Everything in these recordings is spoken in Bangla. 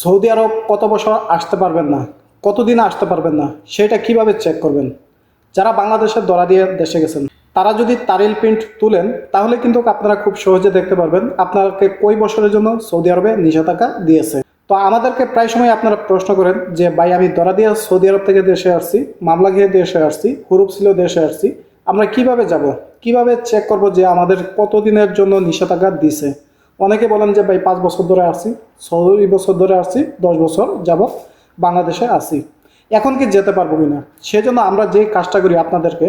সৌদি আরব কত বছর আসতে পারবেন না? কতদিন আসতে পারবেন না? সেটা কীভাবে চেক করবেন? যারা বাংলাদেশের দরা দিয়ে দেশে গেছেন, তারা যদি তারিল প্রিন্ট তুলেন, তাহলে কিন্তু আপনারা খুব সহজে দেখতে পারবেন আপনাকে কই বছরের জন্য সৌদি আরবে নিষেধাজ্ঞা দিয়েছে। তো আমাদেরকে প্রায় সময় আপনারা প্রশ্ন করেন যে, ভাই, আমি দরা দিয়ে সৌদি আরব থেকে দেশে আসছি, মামলা খেয়ে দেশে আসছি, হুরুপ ছিল দেশে আসছি, আমরা কীভাবে যাব? কীভাবে চেক করব যে আমাদের কতদিনের জন্য নিষেধাজ্ঞা দিছে? অনেকে বলেন যে, ভাই, পাঁচ বছর ধরে আসছি ছয় বছর ধরে আসছি, দশ বছর যাব বাংলাদেশে আসি এখন কি যেতে পারব কিনা? সেজন্য আমরা যে কাজটা করি আপনাদেরকে,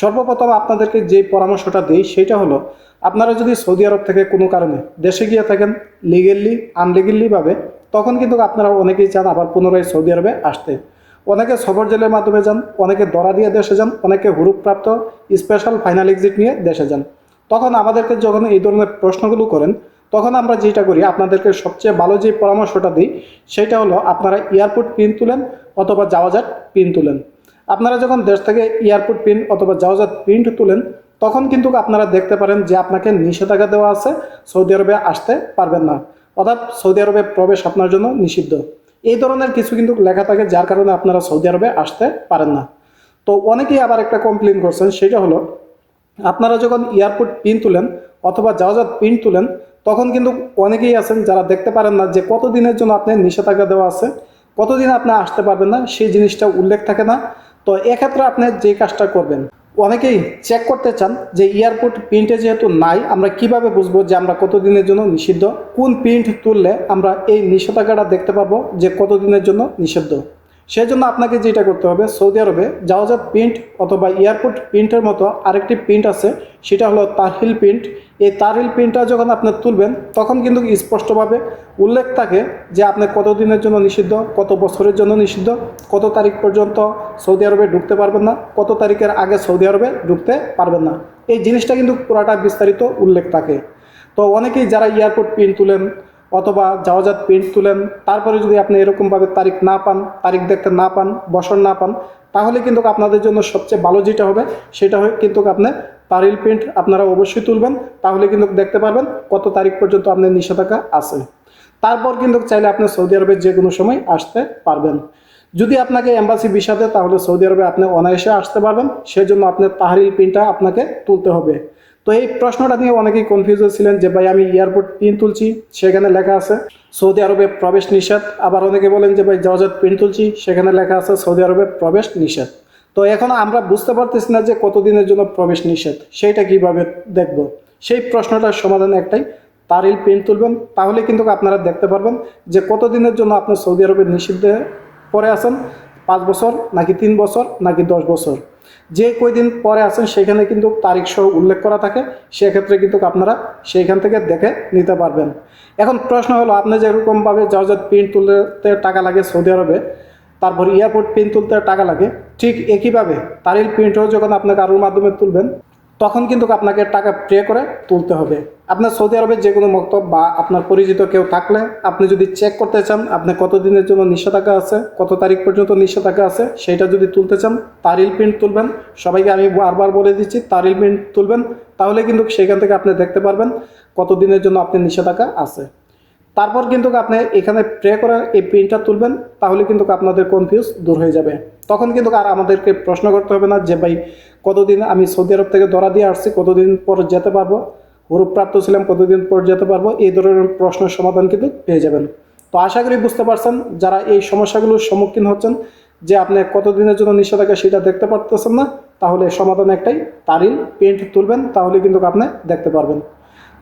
সর্বপ্রথম আপনাদেরকে যে পরামর্শটা দিই সেটা হলো, আপনারা যদি সৌদি আরব থেকে কোনো কারণে দেশে গিয়ে থাকেন লিগেলি আনলিগেলিভাবে তখন কিন্তু আপনারা অনেকেই চান আবার পুনরায় সৌদি আরবে আসতে। অনেকে সফর জেলের মাধ্যমে যান, অনেকে দরা দিয়ে দেশে যান, অনেকে হুরুপ্রাপ্ত স্পেশাল ফাইনাল এক্সিট নিয়ে দেশে যান। তখন আমাদেরকে যখন এই ধরনের প্রশ্নগুলো করেন তখন আমরা যেটা করি, আপনাদেরকে সবচেয়ে ভালো যে পরামর্শটা দিই, সেটা হলো আপনারা এয়ারপোর্ট পিন তুলেন অথবা জাওয়াজাত পিন তুলেন। আপনারা যখন দেশ থেকে এয়ারপোর্ট পিন অথবা জাওয়াজাত প্রিন্ট তুলেন, তখন কিন্তু আপনারা দেখতে পারেন যে আপনাকে নিষেধাজ্ঞা দেওয়া আছে, সৌদি আরবে আসতে পারবেন না। অর্থাৎ সৌদি আরবে প্রবেশ আপনার জন্য নিষিদ্ধ। এই ধরনের কিছু কিন্তু লেখা থাকে যার কারণে আপনারা সৌদি আরবে আসতে পারেন না। তো অনেকেই আবার একটা কমপ্লেন করছেন, সেটা হলো, আপনারা যখন এয়ারপোর্ট পিন তুলেন অথবা জাহাজাত পিন তুলেন তখন কিন্তু অনেকেই আছেন যারা দেখতে পারেন না যে কত দিনের জন্য আপনি নিষেধাজ্ঞা দেওয়া আছে, কতদিন আপনি আসতে পারবেন না, সেই জিনিসটা উল্লেখ থাকে না। তো এক্ষেত্রে আপনি যে কাজটা করবেন, অনেকেই চেক করতে চান যে এয়ারপোর্ট প্রিন্টে যেহেতু নাই, আমরা কীভাবে বুঝব যে আমরা কতদিনের জন্য নিষিদ্ধ? কোন প্রিন্ট তুললে আমরা এই নিষেধাজ্ঞাটা দেখতে পাবো যে কতদিনের জন্য নিষিদ্ধ? সেজন্য আপনাকে যেটা করতে হবে, সৌদি আরবে জাহাজাত প্রিন্ট অথবা এয়ারপোর্ট প্রিন্টের মতো আরেকটি প্রিন্ট আছে, সেটা হলো তারহিল প্রিন্ট এই তারহিল প্রিন্টটা যখন আপনি তুলবেন, তখন কিন্তু স্পষ্টভাবে উল্লেখ থাকে যে আপনি কত দিনের জন্য নিষিদ্ধ, কত বছরের জন্য নিষিদ্ধ, কত তারিখ পর্যন্ত সৌদি আরবে ঢুকতে পারবেন না, কত তারিখের আগে সৌদি আরবে ঢুকতে পারবেন না। এই জিনিসটা কিন্তু পুরাটা বিস্তারিত উল্লেখ থাকে। তো অনেকেই যারা এয়ারপোর্ট প্রিন্ট তুলেন অথবা জাহাজাত প্রিন্ট তুলেন, তারপরে যদি আপনি এরকমভাবে তারিখ না পান, তারিখ দেখতে না পান বসর না পান, তাহলে কিন্তু আপনাদের জন্য সবচেয়ে ভালো যেটা হবে, সেটা হয় কিন্তু আপনি তারিল প্রিন্ট আপনারা অবশ্যই তুলবেন, তাহলে কিন্তু দেখতে পারবেন কত তারিখ পর্যন্ত আপনার নিষেধাজ্ঞা আছে। তারপর কিন্তু চাইলে আপনি সৌদি আরবে যে কোনো সময় আসতে পারবেন। যদি আপনাকে এম্বাসি ভিসা তাহলে সৌদি আরবে আপনি অনায়াসে আসতে পারবেন, সেজন্য আপনার তাহারিল প্রিন্টটা আপনাকে তুলতে হবে। তো এই প্রশ্নটা নিয়ে অনেকেই কনফিউজ ছিলেন যে, ভাই, আমি এয়ারপোর্ট পিন তুলছি, সেখানে লেখা আছে, সৌদি আরবে প্রবেশ নিষেধ। আবার অনেকে বলেন যে, ভাই জাহাজাত পিন তুলছি, সেখানে লেখা আছে, সৌদি আরবে প্রবেশ নিষেধ। তো এখন আমরা বুঝতে পারতেছি না যে, কতদিনের জন্য প্রবেশ নিষেধ, সেইটা কীভাবে দেখব? সেই প্রশ্নটার সমাধান একটাই, তারিল পিন তুলবেন, তাহলে কিন্তু আপনারা দেখতে পারবেন যে, কতদিনের জন্য আপনি সৌদি আরবের নিষিদ্ধে পরে আছেন। পাঁচ বছর, নাকি তিন বছর, নাকি দশ বছর। যে কয়দিন পরে আছেন, সেখানে কিন্তু তারিখ সহ উল্লেখ করা থাকে। সেক্ষেত্রে কিন্তু আপনারা সেইখান থেকে দেখে নিতে পারবেন। এখন প্রশ্ন হলো, আপনি যেরকমভাবে জাহাজের প্রিন্ট তুলতে টাকা লাগে সৌদি আরবে, তারপর এয়ারপোর্ট প্রিন্ট তুলতে টাকা লাগে, ঠিক একইভাবে তারিল প্রিন্টও যখন আপনাকে কারোর মাধ্যমে তুলবেন তখন কিন্তু আপনাকে টাকা পে করে তুলতে হবে। আপনার সৌদি আরবের যে কোনো মক্তব বা আপনার পরিচিত কেউ থাকলে আপনি যদি চেক করতে চান, আপনি কত দিনের জন্য নিষেধাজ্ঞা আছে, কত তারিখ পর্যন্ত নিষেধাজ্ঞা আছে, সেটা যদি তুলতে চান তারিল প্রিন্ট তুলবেন। সবাইকে আমি বারবার বলে দিচ্ছি তারিল প্রিন্ট তুলবেন, তাহলে কিন্তু সেখান থেকে আপনি দেখতে পারবেন কত দিনের জন্য আপনি নিষেধাজ্ঞা আছে। তারপর কিন্তু আপনি এখানে প্রে করে এই প্রিন্টটা তুলবেন, তাহলে কিন্তু আপনাদের কনফিউজ দূর হয়ে যাবে। তখন কিন্তু আর আমাদেরকে প্রশ্ন করতে হবে না যে, ভাই, কতদিন আমি সৌদি আরব থেকে ধরা দিয়ে আসছি, কতদিন পর যেতে পারব? হুরুপ্রাপ্ত ছিলাম, কতদিন পর যেতে পারব? এই ধরনের প্রশ্নের সমাধান কিন্তু পেয়ে যাবেন। তো আশা করি বুঝতে পারছেন, যারা এই সমস্যাগুলোর সম্মুখীন হচ্ছেন, যে আপনি কতদিনের জন্য নিষেধাজ্ঞা সেটা দেখতে পারতেছেন না, তাহলে সমাধান একটাই তারিল প্রিন্ট তুলবেন, তাহলে কিন্তু আপনি দেখতে পারবেন।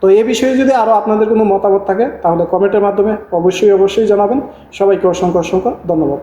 তো এ বিষয়ে যদি আরও আপনাদের কোনো মতামত থাকে, তাহলে কমেন্টের মাধ্যমে অবশ্যই অবশ্যই জানাবেন। সবাইকে অসংখ্য অসংখ্য ধন্যবাদ।